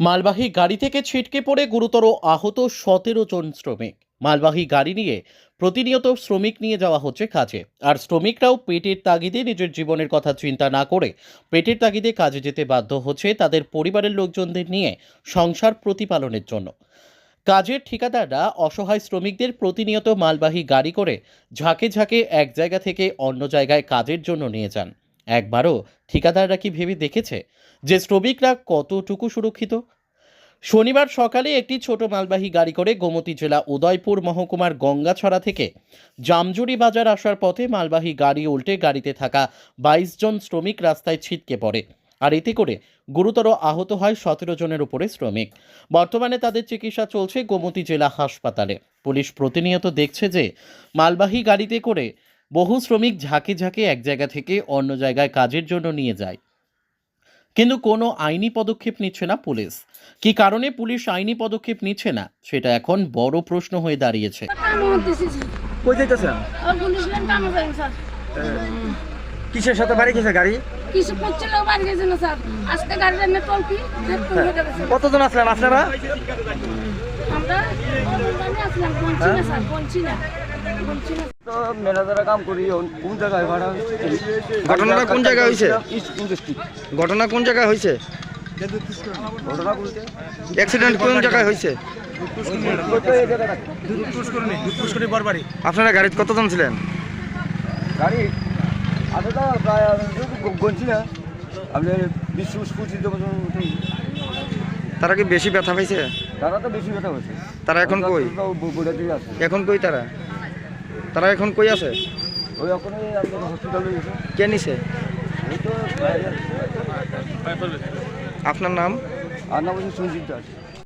মালবাহী গাড়ি থেকে ছিটকে পড়ে গুরুতর আহত সতেরো জন শ্রমিক। মালবাহী গাড়ি নিয়ে প্রতিনিয়ত শ্রমিক নিয়ে যাওয়া হচ্ছে কাজে। আর শ্রমিকরাও পেটের তাগিদে নিজের জীবনের কথা চিন্তা না করে পেটের তাগিদে কাজে যেতে বাধ্য হচ্ছে তাদের পরিবারের লোকজনদের নিয়ে সংসার প্রতিপালনের জন্য। কাজের ঠিকাদাররা অসহায় শ্রমিকদের প্রতিনিয়ত মালবাহী গাড়ি করে ঝাঁকে ঝাঁকে এক জায়গা থেকে অন্য জায়গায় কাজের জন্য নিয়ে যান। একবারও ঠিকাদাররা কি ভেবে দেখেছে যে শ্রমিকরা কতটুকু সুরক্ষিত? শনিবার সকালে একটি ছোট মালবাহী গাড়ি করে গোমতী জেলা উদয়পুর মহকুমার গঙ্গাছড়া থেকে জামজুরি বাজার আসার পথে মালবাহী গাড়ি উল্টে গাড়িতে থাকা বাইশ জন শ্রমিক রাস্তায় ছিটকে পড়ে। আর এতে করে গুরুতর আহত হয় সতেরো জনের উপরে শ্রমিক। বর্তমানে তাদের চিকিৎসা চলছে গোমতী জেলা হাসপাতালে। পুলিশ প্রতিনিয়ত দেখছে যে মালবাহী গাড়িতে করে বহু শ্রমিক ঝাঁকে ঝাঁকে এক জায়গা থেকে অন্য জায়গায় কাজের জন্য নিয়ে যায়। কিন্তু কোনো আইনি পদক্ষেপ নিচ্ছে না পুলিশ। কী কারণে পুলিশ আইনি পদক্ষেপ নিচ্ছে না সেটা এখন বড় প্রশ্ন হয়ে দাঁড়িয়েছে। কই যাইতেছেন? কিসের সাথে বাড়ি গেছে গাড়ি? কিছু করছিল বাড়ি গেছে না স্যার। আজকে টলকি কতজন আসলেন? আপনারা? আমরা আসলাম না স্যার না। তো কাম করি কোন জায়গায় ভাড়া ঘটনাটা কোন জায়গায় হয়েছে? ইন্ডাস্ট্রি ঘটনা কোন জায়গায় হয়েছে? ঘটনা বলতে? অ্যাক্সিডেন্ট কোন জায়গায় হয়েছে? আপনারা গাড়িতে কতজন ছিলেন? গাড়ি? প্রায় গনছি না। আপনি বিশ পঁচিশ জন তারা কি বেশি ব্যথা পাইছে? তারা তো বেশি ব্যথা হয়েছে তারা এখন কই? এখন কই তারা? তারা এখন কই আছে? ওই আপনার হসপিটালে গেছে। কে নিছে? আপনার নাম? আর না বলছি সুজিত দাস।